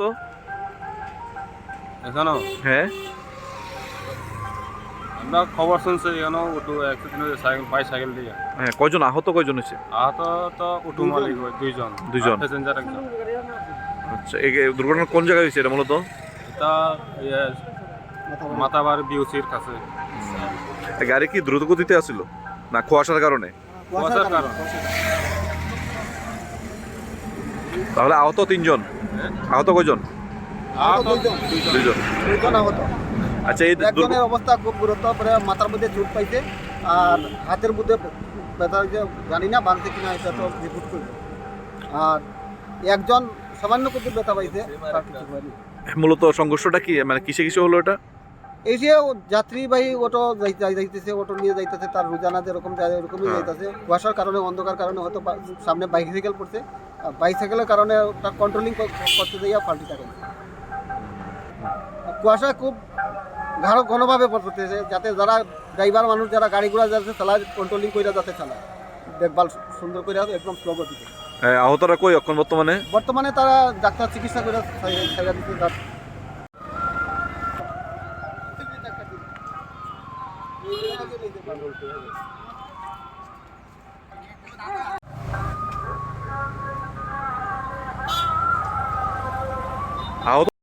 তো? এখানো হ্যাঁ। আমরা খবর শুনছি এখানো উঠু অ্যাক্সিডেন্ট হয়েছে সাইকেল বাইসাইকেল দিয়ে। হ্যাঁ কয়জন আহত কয়জন হয়েছে? আহত তো উঠু মালিক ওই দুইজন। দুইজন। প্যাসেঞ্জার একজন। আচ্ছা এই দুর্ঘটনা কোন জায়গায় হয়েছে এটা মূলত? এটা ইয়ে মাতাবার বিউসির কাছে। গাড়ি কি দ্রুত গতিতে আসছিল না কুয়াশার কারণে? কুয়াশার কারণ। তাহলে আহত তিনজন। আহত দুইজন। আহত। আচ্ছা এই একজনের অবস্থা খুব গুরুতর পরে মাথার মধ্যে চোট পাইছে আর হাতের মধ্যে ব্যথা হয়েছে জানি না বাঁধতে কিনা এটা তো রিপোর্ট করবে। আর একজন সামান্য কিছু ব্যথা পাইছে মূলত সংঘর্ষটা কি? মানে কিসে কিসে হলো এটা? এই যে যাত্রীবাহী অটো যাই- যাই- যাইতেছে অটো নিয়ে যাইতেছে তার রোজানা যেরকম যায় এরকমই হ্যাঁ। যাইতেছে। কুয়াশার কারণে অন্ধকার কারণে হয়তো সামনে বাইসাইকেল পড়ছে। বাইসাইকেলের কারণে তার কন্ট্রোলিং করতে যাইয়া পাল্টি টাকা কুয়াশা খুব ঘাড় ঘনভাবে পড়তেছে যাতে যারা ড্রাইভার মানুষ যারা গাড়ি ঘোড়া যাচ্ছে চালায় কন্ট্রোলিং করে যাতে চালায়। দেখভাল সুন্দর করে একদম স্লো গতিতে। আহতরা কই এখন বর্তমানে? বর্তমানে তারা ডাক্তার চিকিৎসা করে ছাই- ছাইয়া দিচ্ছে তার আহত